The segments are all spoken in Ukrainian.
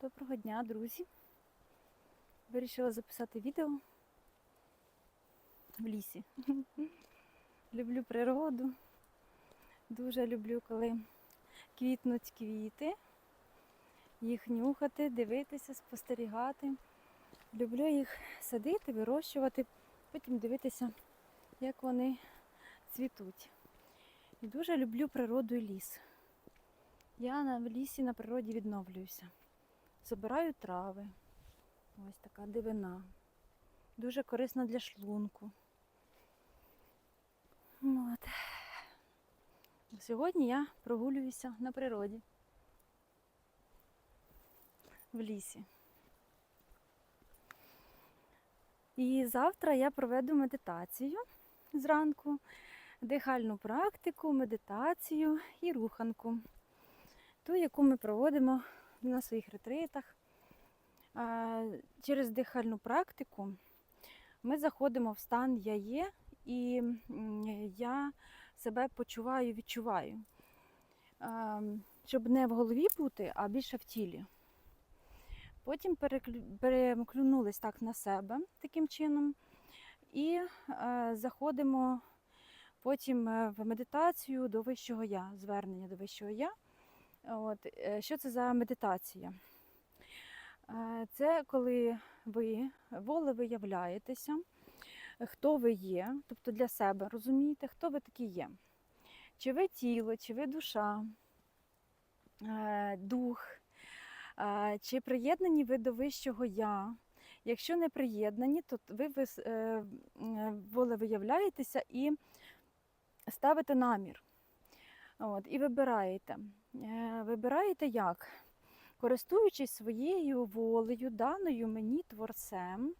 Доброго дня, друзі. Вирішила записати відео в лісі. Люблю природу. Дуже люблю, коли квітнуть квіти, їх нюхати, дивитися, спостерігати. Люблю їх садити, вирощувати, потім дивитися, як вони цвітуть. І дуже люблю природу і ліс. Я в лісі на природі відновлююся. Забираю трави. Ось така дивина. Дуже корисна для шлунку. От. Сьогодні я прогулююся на природі. В лісі. І завтра я проведу медитацію зранку, дихальну практику, медитацію і руханку. Ту, яку ми проводимо на своїх ретритах. Через дихальну практику ми заходимо в стан я є, і я себе почуваю, відчуваю. Щоб не в голові бути, а більше в тілі. Потім переклю- перемкнулись так на себе таким чином. І заходимо потім е, в медитацію до вищого я, звернення до вищого я. От, е, що це за медитація? Е, Це коли ви волевиявляєтеся, хто ви є, тобто для себе розумієте, хто ви такі є. Чи ви тіло, чи ви душа, е, дух, чи приєднані ви до вищого я. Якщо не приєднані, то ви волевиявляєтеся і ставите намір. От, і вибираєте. Е, Вибираєте як? Користуючись своєю волею, даною мені творцем,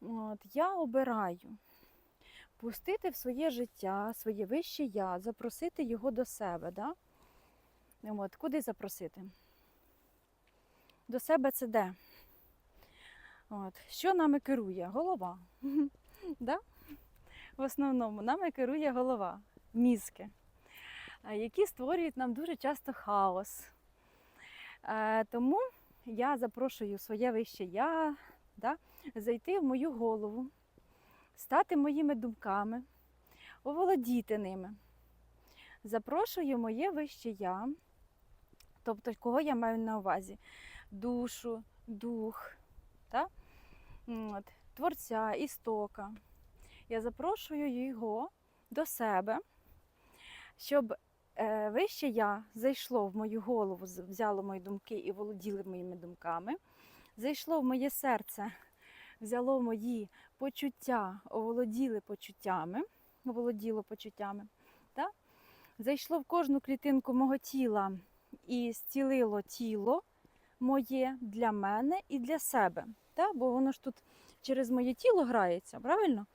от, я обираю пустити в своє життя, своє вище я, запросити його до себе. Да? От, куди запросити? До себе це де? От, що нами керує? Голова. В основному нами керує голова, мізки які створюють нам дуже часто хаос. Е, Тому я запрошую своє вище я да, зайти в мою голову, стати моїми думками, оволодіти ними. Запрошую моє вище я, тобто кого я маю на увазі? Душу, дух? М, От, творця, істока. Я запрошую його до себе, щоб вище я зайшло в мою голову, взяло мої думки і володіло моїми думками, зайшло в моє серце, взяло мої почуття, оволоділи почуттями, оволоділо почуттями. Да? Зайшло в кожну клітинку мого тіла і зцілило тіло моє для мене і для себе. Да? Бо воно ж тут через моє тіло грається, правильно?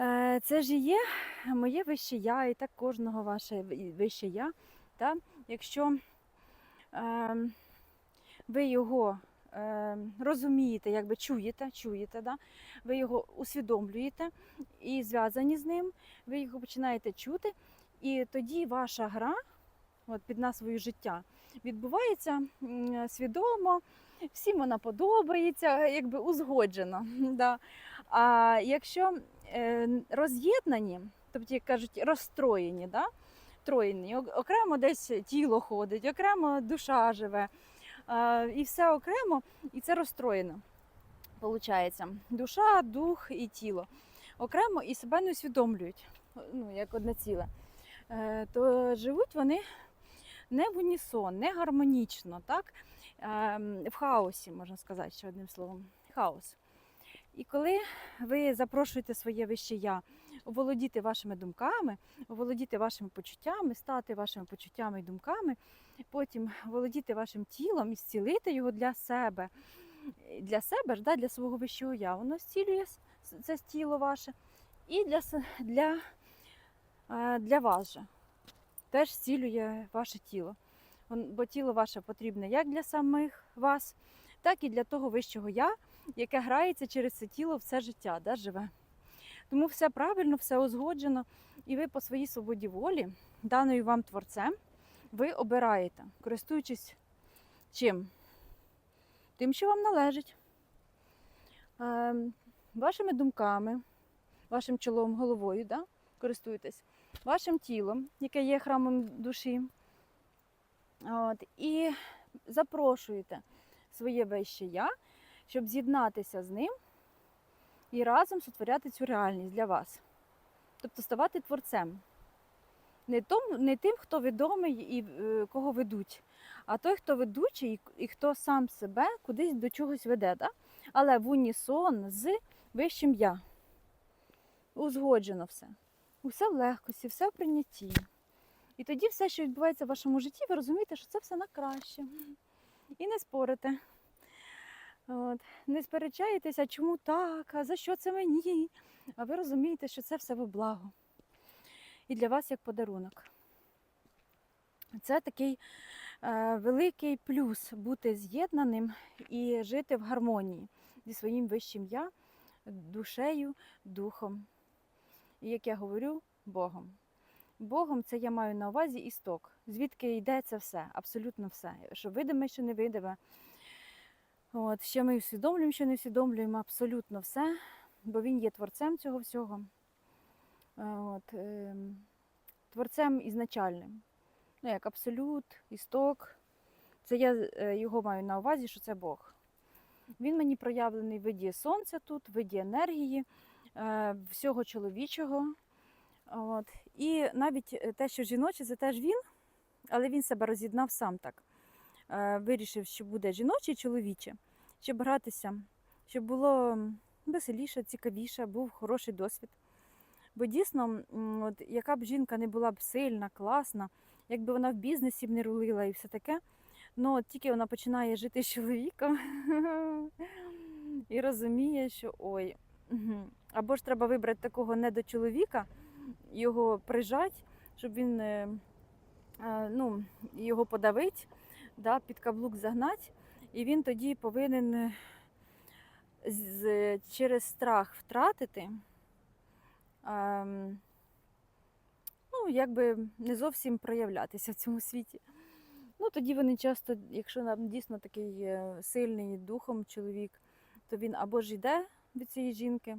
Е, Це ж і є моє вище я, і так кожного ваше вище я. Та? Якщо е, ви його е, розумієте, якби чуєте, чуєте, да? ви його усвідомлюєте і зв'язані з ним, ви його починаєте чути, і тоді ваша гра от, під назвою життя відбувається свідомо, всім вона подобається, якби узгоджено. Да? А якщо роз'єднані, тобто, як кажуть, розстроєні, да? троєні, окремо десь тіло ходить, окремо душа живе, е, і все окремо, і це розстроєно. Получається, душа, дух і тіло окремо і себе не усвідомлюють, ну, як одне ціле. Е, То живуть вони не в унісон, не гармонічно, так? Ем, в хаосі, можна сказати, ще одним словом. Хаос. І коли ви запрошуєте своє вище я оволодіти вашими думками, оволодіти вашими почуттями, стати вашими почуттями і думками, потім володіти вашим тілом і зцілити його для себе. Для себе ж, да, для свого вищого я. Воно зцілює це тіло ваше. І для, для, е, для вас же теж зцілює ваше тіло. Бо тіло ваше потрібне як для самих вас, так і для того вищого я, яке грається через це тіло все життя, да, живе. Тому все правильно, все узгоджено, і ви по своїй свободі волі, даною вам творцем, ви обираєте, користуючись Чим? Тим, що вам належить. Е, вашими думками, вашим чолом, головою, да? користуєтесь, вашим тілом, яке є храмом душі. От, і запрошуєте своє вище я, щоб з'єднатися з ним і разом сотворяти цю реальність для вас. Тобто ставати творцем. Не, том, не тим, хто відомий і е, кого ведуть, а той, хто ведучий і, хто сам себе кудись до чогось веде. Да? Але в унісон з вищим я. Узгоджено все. Усе в легкості, все в прийнятті. І тоді все, що відбувається в вашому житті, ви розумієте, що це все на краще. І не спорите. От. Не сперечаєтеся, чому так, а за що це мені? А ви розумієте, що це все во благо. І для вас як подарунок. Це такий е, великий плюс бути з'єднаним і жити в гармонії зі своїм вищим я, душею, духом. І як я говорю, Богом. Богом це я маю на увазі істок, звідки йде це все, абсолютно все. Що видиме, що не видиме. От, що ми усвідомлюємо, що не усвідомлюємо, абсолютно все, бо він є творцем цього всього. От, е, творцем ізначальним. Ну, як абсолют, істок. Це я е, його маю на увазі, що це Бог. Він мені проявлений в виді сонця тут, в виді енергії, е, всього чоловічого. От. І навіть е, те, що жіноче, це теж він, але він себе роз'єднав сам так. Е, Вирішив, що буде жіноче чоловіче, щоб гратися, щоб було веселіше, цікавіше, був хороший досвід. Бо дійсно, от, яка б жінка не була б сильна, класна, якби вона в бізнесі б не рулила і все таке, ну от тільки вона починає жити з чоловіком і розуміє, що ой, або ж треба вибрати такого недочоловіка, його прижать, щоб він е, е, ну, його подавить, да, під каблук загнати, і він тоді повинен е, з, через страх втратити. ем, ну, якби не зовсім проявлятися в цьому світі. Ну, тоді вони часто, якщо нам дійсно такий е, сильний духом чоловік, то він або ж йде від цієї жінки,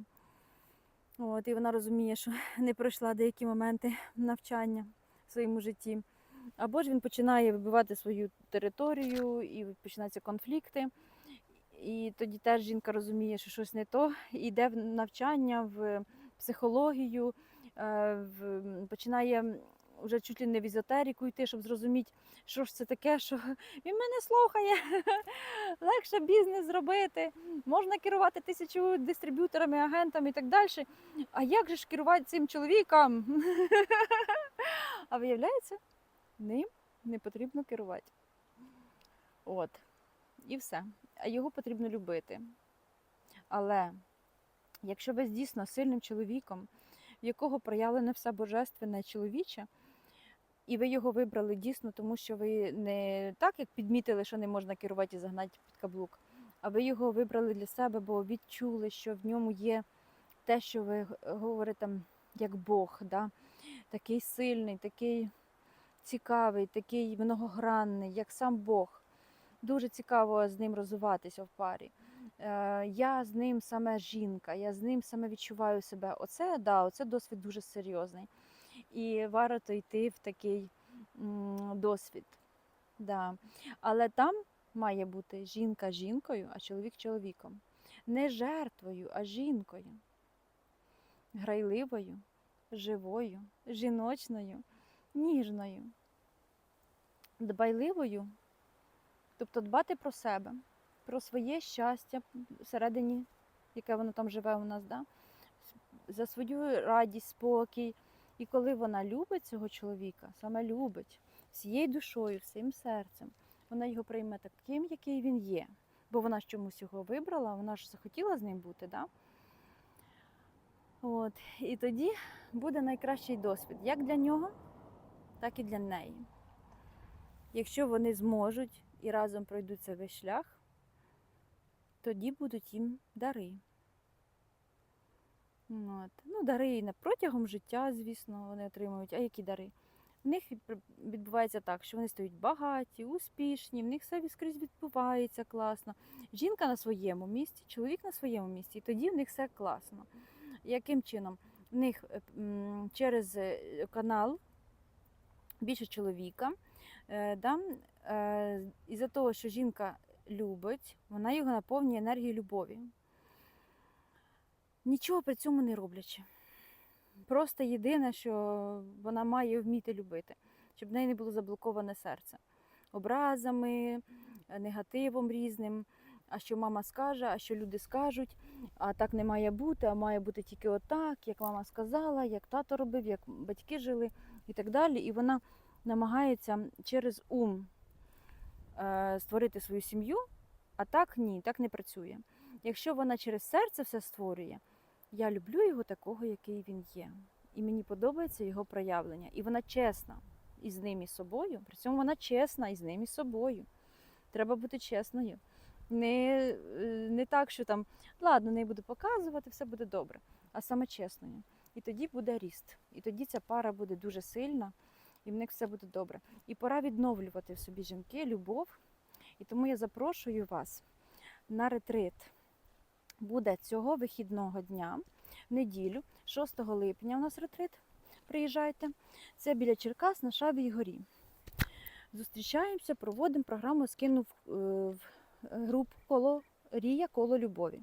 от, і вона розуміє, що не пройшла деякі моменти навчання в своєму житті. Або ж він починає вибивати свою територію і починаються конфлікти. І тоді теж жінка розуміє, що щось не то, і йде в навчання, в психологію, е, в, починає вже чуть ли не в езотерику йти, щоб зрозуміти, що ж це таке, що він мене слухає, легше бізнес зробити, можна керувати тисячу дистриб'юторами, агентами і так далі. А як же ж керувати цим чоловіком? А виявляється, ним не потрібно керувати. От. І все. А його потрібно любити. Але якщо ви дійсно сильним чоловіком, в якого проявлене все божественне чоловіче, і ви його вибрали дійсно, тому що ви не так, як підмітили, що не можна керувати і загнати під каблук, а ви його вибрали для себе, бо відчули, що в ньому є те, що ви говорите як Бог, да? такий сильний, такий цікавий, такий многогранний, як сам Бог. Дуже цікаво з ним розвиватися в парі. Е, Я з ним саме жінка, я з ним саме відчуваю себе. Оце да, оце досвід дуже серйозний. І варто йти в такий досвід. Да. Але там має бути жінка жінкою, а чоловік чоловіком. Не жертвою, а жінкою. Грайливою, живою, жіночною, ніжною, дбайливою. Тобто дбати про себе, про своє щастя всередині, яке воно там живе у нас, да? за свою радість, спокій. І коли вона любить цього чоловіка, саме любить всією душою, всім серцем, вона його прийме таким, який він є. Бо вона ж чомусь його вибрала, вона ж захотіла з ним бути. Да? От. І тоді буде найкращий досвід як для нього, так і для неї. Якщо вони зможуть і разом пройдуть цей весь шлях, тоді будуть їм дари. От. Ну, дари і протягом життя, звісно, вони отримують. А які дари? В них відбувається так, що вони стають багаті, успішні, в них все скрізь відбувається класно. Жінка на своєму місці, чоловік на своєму місці, і тоді в них все класно. Яким чином? В них е, через е, канал більше чоловіка. Е, да? е, Із-за того, що жінка любить, вона його наповнює енергією любові. Нічого при цьому не роблячи. Просто єдине, що вона має вміти любити, щоб в неї не було заблоковане серце образами, негативом різним. А що мама скаже, а що люди скажуть, а так не має бути, а має бути тільки отак, як мама сказала, як тато робив, як батьки жили і так далі. І вона намагається через ум е, створити свою сім'ю, а так ні, так не працює. Якщо вона через серце все створює, я люблю його такого, який він є. І мені подобається його проявлення. І вона чесна із ним і собою. При цьому вона чесна із ним і собою. Треба бути чесною. Не, е, не так, що там, ладно, не буду показувати, все буде добре, а саме чесною. І тоді буде ріст. І тоді ця пара буде дуже сильна, і в них все буде добре. І пора відновлювати в собі жінки, любов. І тому я запрошую вас на ретрит. Буде цього вихідного дня, в неділю, 6 липня у нас ретрит. Приїжджайте. Це біля Черкас на Шавій горі. Зустрічаємося, проводимо програму скинув е, в групу коло Рія коло любові.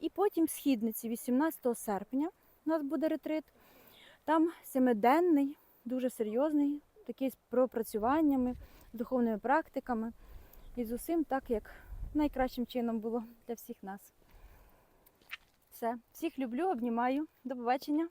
І потім східниці, 18 серпня, у нас буде ретрит. Там семиденний, дуже серйозний, такий з пропрацюваннями, з духовними практиками. І з усім так, як найкращим чином було для всіх нас. Все, всіх люблю, обнімаю. До побачення.